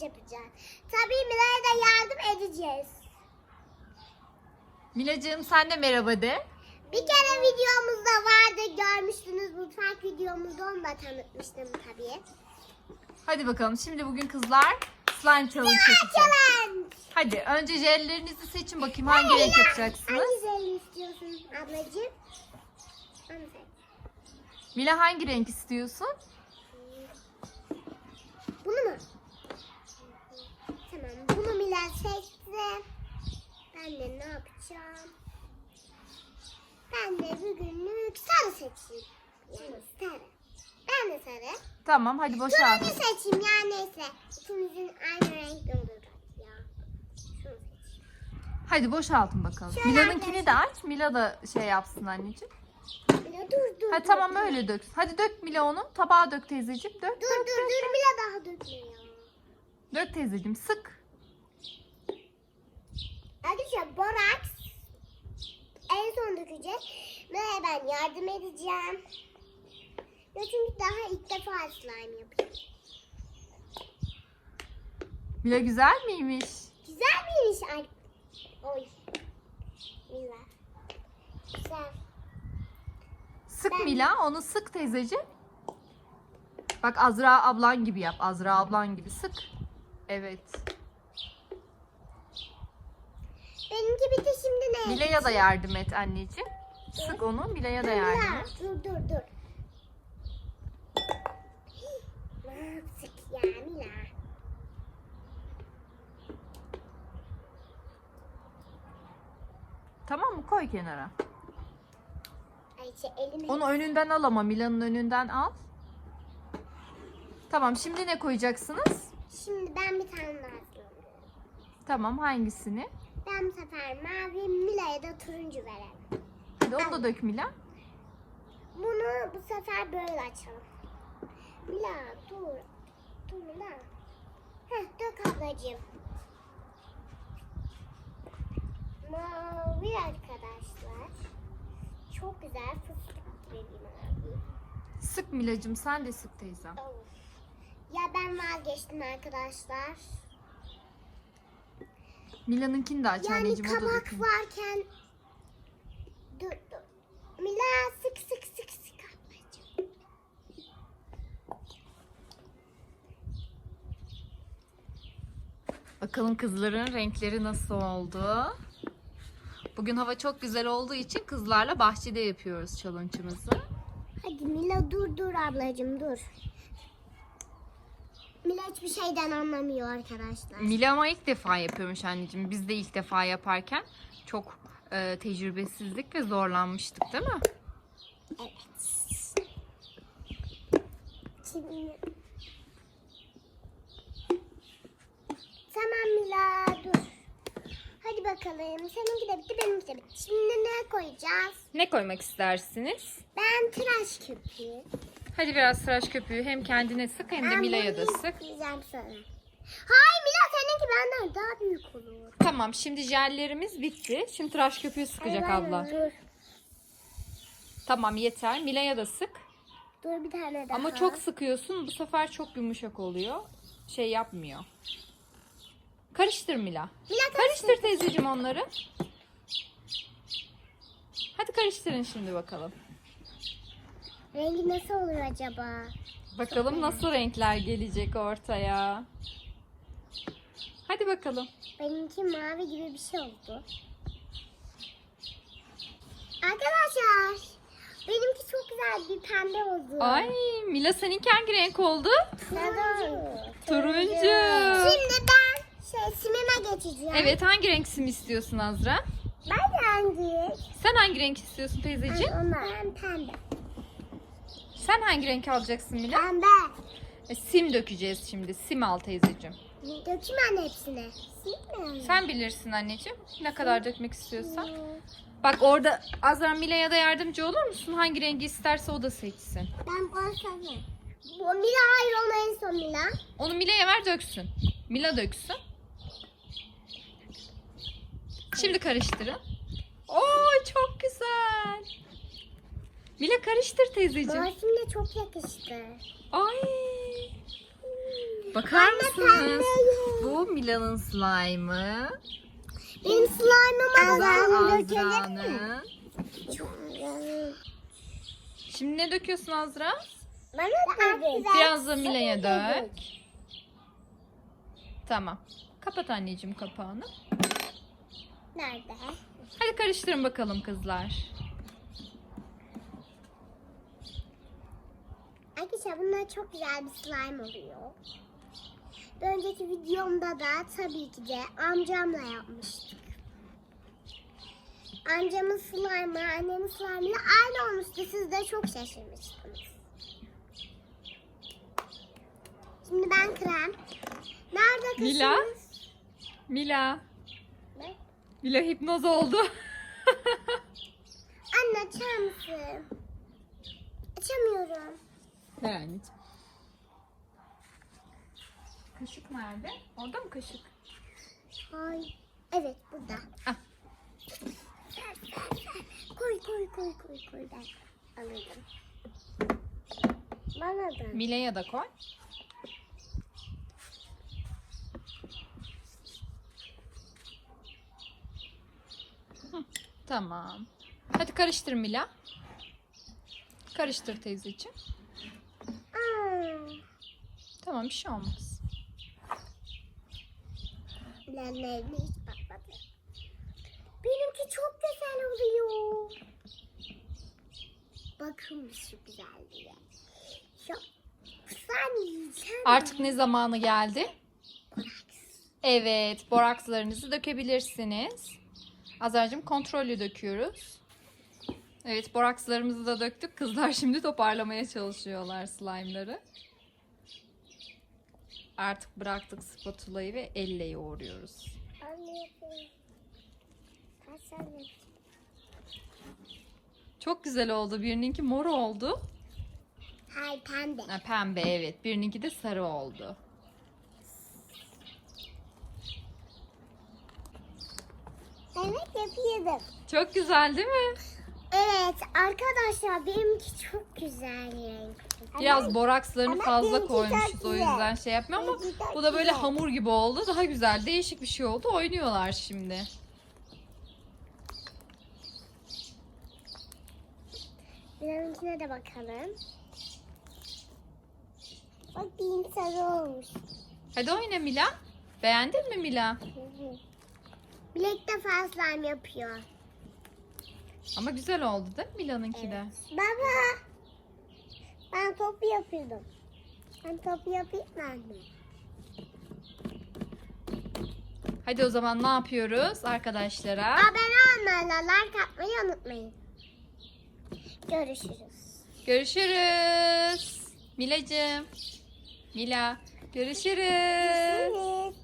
challenge yapacağız. Tabii Mila'ya da yardım edeceğiz. Milacığım sen de merhaba de. Bir kere videomuzda vardı görmüştünüz mutfak videomuzda onu da tanıtmıştım tabii. Hadi bakalım şimdi bugün kızlar slime challenge yapacak. Challenge. Hadi önce jellerinizi seçin bakayım hangi renk yapacaksınız. Hangi zeyni istiyorsun ablacığım? Onu seç. Mila hangi renk istiyorsun? Bunu mu? Tamam seçti. Ben de ne yapacağım? Ben de bugünlük sarı seçeyim. Yani sarı. Ben de sarı. Tamam hadi boşalt. Turuncu seçeyim ya neyse. İkimizin aynı renkli olur. Hadi boşaltın bakalım. Şöyle Mila'nınkini de aç. Mila da şey yapsın anneciğim. Mila dur dur. Hadi dur, tamam dur. öyle dök. Hadi dök Mila onu. Tabağa dök teyzeciğim. Dök. Dur dur dur Mila daha dökme ya. Dök teyzeciğim sık. Arkadaşlar boraks en son dökecek ve ben yardım edeceğim. Ya çünkü daha ilk defa slime yapıyorum. Mila güzel miymiş? Güzel miymiş ay? Oy. Mila. Güzel. Sık Ben- Mila onu sık teyzeciğim. Bak Azra ablan gibi yap. Azra ablan gibi sık. Evet. Benimki bitti şimdi ne? Mila'ya da yardım et anneciğim. Sık onu Mila'ya da yardım et. Dur dur dur. Yaptık ya Mila? Tamam mı? Koy kenara. Ayşe elimi. Onu önünden al ama Mila'nın önünden al. Tamam şimdi ne koyacaksınız? Şimdi ben bir tane daha hazırlıyorum. Tamam hangisini? Ben bu sefer mavi, Mila'ya da turuncu verelim. Hadi onu da dök Mila. Bunu bu sefer böyle açalım. Mila dur. Dur Mila. Heh dök ablacığım. Mavi arkadaşlar. Çok güzel fıstık bir mavi. Sık Mila'cığım sen de sık teyzem. Of. Ya ben vazgeçtim arkadaşlar. Mila'nınkini de aç Yani anneciğim da kabak varken dur dur. Mila sık sık sık sık ablacığım. Bakalım kızların renkleri nasıl oldu? Bugün hava çok güzel olduğu için kızlarla bahçede yapıyoruz challenge'ımızı. Hadi Mila dur dur ablacığım dur. Mila hiçbir şeyden anlamıyor arkadaşlar. Mila ama ilk defa yapıyormuş anneciğim. Biz de ilk defa yaparken çok e, tecrübesizlik ve zorlanmıştık değil mi? Evet. Şimdi... Tamam Mila dur. Hadi bakalım. Seninki de bitti benimki de bitti. Şimdi ne koyacağız? Ne koymak istersiniz? Ben tıraş köpüğü. Hadi biraz tıraş köpüğü hem kendine sık hem de Mila'ya da sık. Hayır Mila seninki benden daha büyük olur. Tamam şimdi jellerimiz bitti. Şimdi tıraş köpüğü sıkacak Hayır, abla. Dur. Tamam yeter. Mila'ya da sık. Dur bir tane daha. Ama çok sıkıyorsun. Bu sefer çok yumuşak oluyor. Şey yapmıyor. Karıştır Mila. Mila Karıştır teyzeciğim onları. Hadi karıştırın şimdi bakalım. Rengi nasıl olur acaba? Bakalım nasıl renkler gelecek ortaya. Hadi bakalım. Benimki mavi gibi bir şey oldu. Arkadaşlar benimki çok güzel bir pembe oldu. Ay Mila seninki hangi renk oldu? Turuncu. Turuncu. Şimdi ben şey simime geçeceğim. Evet hangi renk sim istiyorsun Azra? Ben hangi? Sen hangi renk istiyorsun teyzeciğim? Ben pembe. Sen hangi renk alacaksın Mila? Pembe. E, sim dökeceğiz şimdi. Sim al teyzeciğim. Dökeyim anne hepsine. Sim mi? Sen bilirsin anneciğim. Ne kadar dökmek istiyorsan. Bak orada Azra Mila'ya da yardımcı olur musun? Hangi rengi isterse o da seçsin. Ben başlayayım. Bu Mila hayır ona en son Mila. Onu Mila'ya ver döksün. Mila döksün. Şimdi karıştırın. Oo çok güzel. Mila karıştır teyzeciğim. Mavimle çok yakıştı. Ay. Bakar Anne, mısınız? Bu Mila'nın slime'ı. Benim slime'ıma da dökelim mi? Şimdi ne döküyorsun Azra? Bana da Biraz da Mila'ya dök. Tamam. Kapat anneciğim kapağını. Nerede? Hadi karıştırın bakalım kızlar. Arkadaşlar bunlar çok güzel bir slime oluyor. Önceki videomda da tabii ki de amcamla yapmıştık. Amcamın slime'ı annemin slime'ıyla aynı olmuştu. Siz de çok şaşırmıştınız. Şimdi ben krem. Nerede kaşınız? Mila? Mila. Ne? Mila hipnoz oldu. Anne açar mısın? Açamıyorum. Ver anneciğim. Kaşık nerede? Orada mı kaşık? Ay. Evet burada. Ah. Koy koy koy koy koy ben alırım. Bana da. Mila'ya da koy. Hı, Tamam. Hadi karıştır Mila. Karıştır teyzeciğim. Tamam bir şey olmaz. Bilenlerine hiç bakmadı. Benimki çok güzel oluyor. Bakın şu güzelliğe. Ya, sen yiyeceksin. Artık ne zamanı geldi? Evet, borakslarınızı dökebilirsiniz. Azar'cığım kontrollü döküyoruz. Evet, borakslarımızı da döktük. Kızlar şimdi toparlamaya çalışıyorlar slime'ları. Artık bıraktık spatulayı ve elle yoğuruyoruz. Çok güzel oldu. Birininki mor oldu. Hayır pembe. Ha, pembe evet. Birininki de sarı oldu. Evet yapıyordum. Çok güzel değil mi? Evet arkadaşlar benimki çok güzel renk. Biraz borakslarını ama fazla koymuşuz o yüzden şey yapmıyor ama bu da böyle hamur gibi oldu. Daha güzel, değişik bir şey oldu. Oynuyorlar şimdi. Benimkine de bakalım. Bak benim sarı olmuş. Hadi oyna Mila. Beğendin mi Mila? Bilek de slime yapıyor. Ama güzel oldu değil mi Mila'nınki de? Baba. Ben topu yapıyordum. Ben topu yapayım mı anne? Hadi o zaman ne yapıyoruz arkadaşlara? Abone olmayı, like atmayı unutmayın. Görüşürüz. Görüşürüz. Milacığım. Mila. Görüşürüz. Görüşürüz.